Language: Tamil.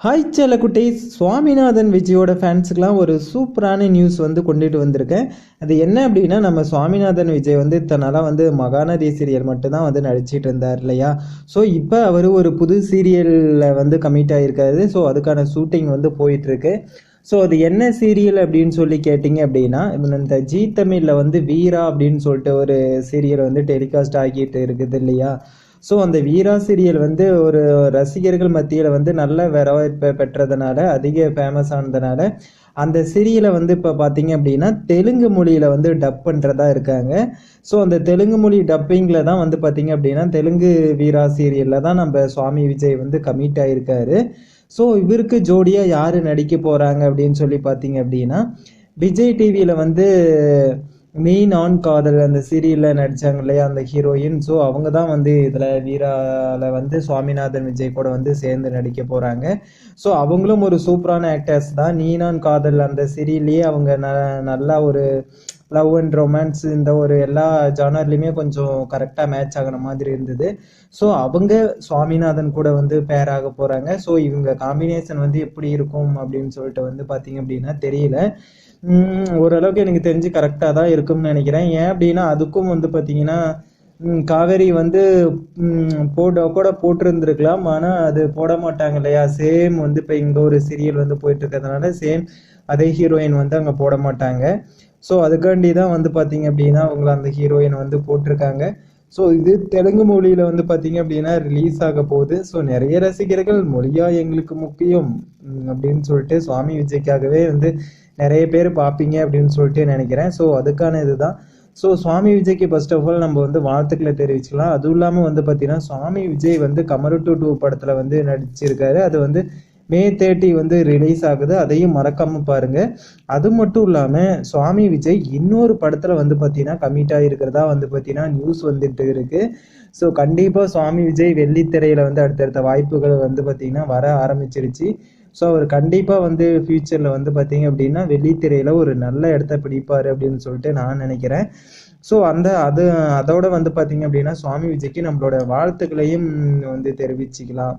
ஹாய் குட்டீஸ் சுவாமிநாதன் விஜயோட ஃபேன்ஸுக்கெலாம் ஒரு சூப்பரான நியூஸ் வந்து கொண்டுட்டு வந்திருக்கேன் அது என்ன அப்படின்னா நம்ம சுவாமிநாதன் விஜய் வந்து இத்தனாலாம் வந்து மகாநதி சீரியல் மட்டும்தான் வந்து நடிச்சிட்டு இருந்தார் இல்லையா? ஸோ இப்போ அவர் ஒரு புது சீரியலில் வந்து கமிட் ஆகியிருக்காரு ஸோ அதுக்கான ஷூட்டிங் வந்து போயிட்டுருக்கு. ஸோ அது என்ன சீரியல் அப்படின்னு சொல்லி கேட்டிங்க அப்படின்னா இந்த ஜி தமிழில் வந்து வீரா அப்படின்னு சொல்லிட்டு ஒரு சீரியல் வந்து டெலிகாஸ்ட் ஆகிட்டு இருக்குது இல்லையா? ஸோ அந்த வீரா சீரியல் வந்து ஒரு ரசிகர்கள் மத்தியில் வந்து நல்ல வரவேற்பை பெற்றதுனால அதிக ஃபேமஸ் ஆனதுனால அந்த சீரியலை வந்து இப்போ பார்த்தீங்க அப்படின்னா தெலுங்கு மொழியில் வந்து டப் பண்ணுறதா இருக்காங்க. ஸோ அந்த தெலுங்கு மொழி டப்பிங்கில் தான் வந்து பார்த்தீங்க அப்படின்னா தெலுங்கு வீரா சீரியலில் தான் நம்ம சுவாமி விஜய் வந்து கமிட் ஆகியிருக்காரு ஸோ இவருக்கு ஜோடியாக யார் நடிக்க போகிறாங்க அப்படின்னு சொல்லி பார்த்தீங்க அப்படின்னா விஜய் டிவியில் வந்து மெயின் நான் காதல் அந்த சீரியலில் நடித்தாங்க இல்லையா அந்த ஹீரோயின் ஸோ அவங்க தான் வந்து இதில் வீராவில் வந்து சுவாமிநாதன் விஜய் கூட வந்து சேர்ந்து நடிக்க போகிறாங்க ஸோ அவங்களும் ஒரு சூப்பரான ஆக்டர்ஸ் தான். நீ நான் காதல் அந்த சீரியல்லையே அவங்க ந நல்லா ஒரு லவ் அண்ட் ரொமான்ஸ் இந்த ஒரு எல்லா ஜானர்லையுமே கொஞ்சம் கரெக்டாக மேட்ச் ஆகிற மாதிரி இருந்தது. ஸோ அவங்க சுவாமிநாதன் கூட வந்து பேர் ஆக போகிறாங்க ஸோ இவங்க காம்பினேஷன் வந்து எப்படி இருக்கும் அப்படின்னு சொல்லிட்டு வந்து பார்த்தீங்க அப்படின்னா தெரியல. ஓரளவுக்கு எனக்கு தெரிஞ்சு கரெக்டாக தான் இருக்கும்னு நினைக்கிறேன். ஏன் அப்படின்னா அதுக்கும் வந்து பார்த்தீங்கன்னா காவேரி வந்து போட கூட போட்டிருந்துருக்கலாம். ஆனால் அது போட மாட்டாங்க இல்லையா? சேம் வந்து இப்போ இங்கே ஒரு சீரியல் வந்து போயிட்டு இருக்கிறதுனால சேம் அதே ஹீரோயின் வந்து அங்கே போட மாட்டாங்க. ஸோ அதுக்காண்டி தான் வந்து பார்த்தீங்க அப்படின்னா அவங்கள அந்த ஹீரோயின் வந்து போட்டிருக்காங்க. ஸோ இது தெலுங்கு மொழியில் வந்து பார்த்தீங்க அப்படின்னா ரிலீஸ் ஆக போகுது. ஸோ நிறைய ரசிகர்கள் மொழியா எங்களுக்கு முக்கியம் அப்படின்னு சொல்லிட்டு சுவாமி விஜய்க்காகவே வந்து நிறைய பேர் பார்ப்பீங்க அப்படின்னு சொல்லிட்டு நினைக்கிறேன். ஸோ அதுக்கான இதுதான். ஸோ சுவாமி விஜய்க்கு ஃபர்ஸ்ட் ஆஃப் ஆல் நம்ம வந்து வாழ்த்துக்களை தெரிவிச்சுக்கலாம். அதுவும் இல்லாமல் வந்து பார்த்தீங்கன்னா சுவாமி விஜய் வந்து கமரு டூ டூ படத்தில் வந்து நடிச்சிருக்காரு. அது வந்து மே தேர்ட்டி வந்து ரிலீஸ் ஆகுது. அதையும் மறக்காம பாருங்க. அது மட்டும் இல்லாமல் சுவாமி விஜய் இன்னொரு படத்தில் வந்து பார்த்தீங்கன்னா கமிட் ஆகிருக்கிறதா வந்து பார்த்தீங்கன்னா நியூஸ் வந்துட்டு இருக்கு. ஸோ கண்டிப்பாக சுவாமி விஜய் வெள்ளித்திரையில் வந்து அடுத்தடுத்த வாய்ப்புகள் வந்து பார்த்தீங்கன்னா வர ஆரம்பிச்சிருச்சு. ஸோ அவர் கண்டிப்பாக வந்து ஃப்யூச்சரில் வந்து பார்த்தீங்க அப்படின்னா வெள்ளித்திரையில் ஒரு நல்ல இடத்த பிடிப்பார் அப்படின்னு சொல்லிட்டு நான் நினைக்கிறேன். ஸோ அந்த அது அதோட வந்து பார்த்தீங்க அப்படின்னா சுவாமி விஜய்க்கு நம்மளோட வாழ்த்துக்களையும் வந்து தெரிவிச்சுக்கலாம்.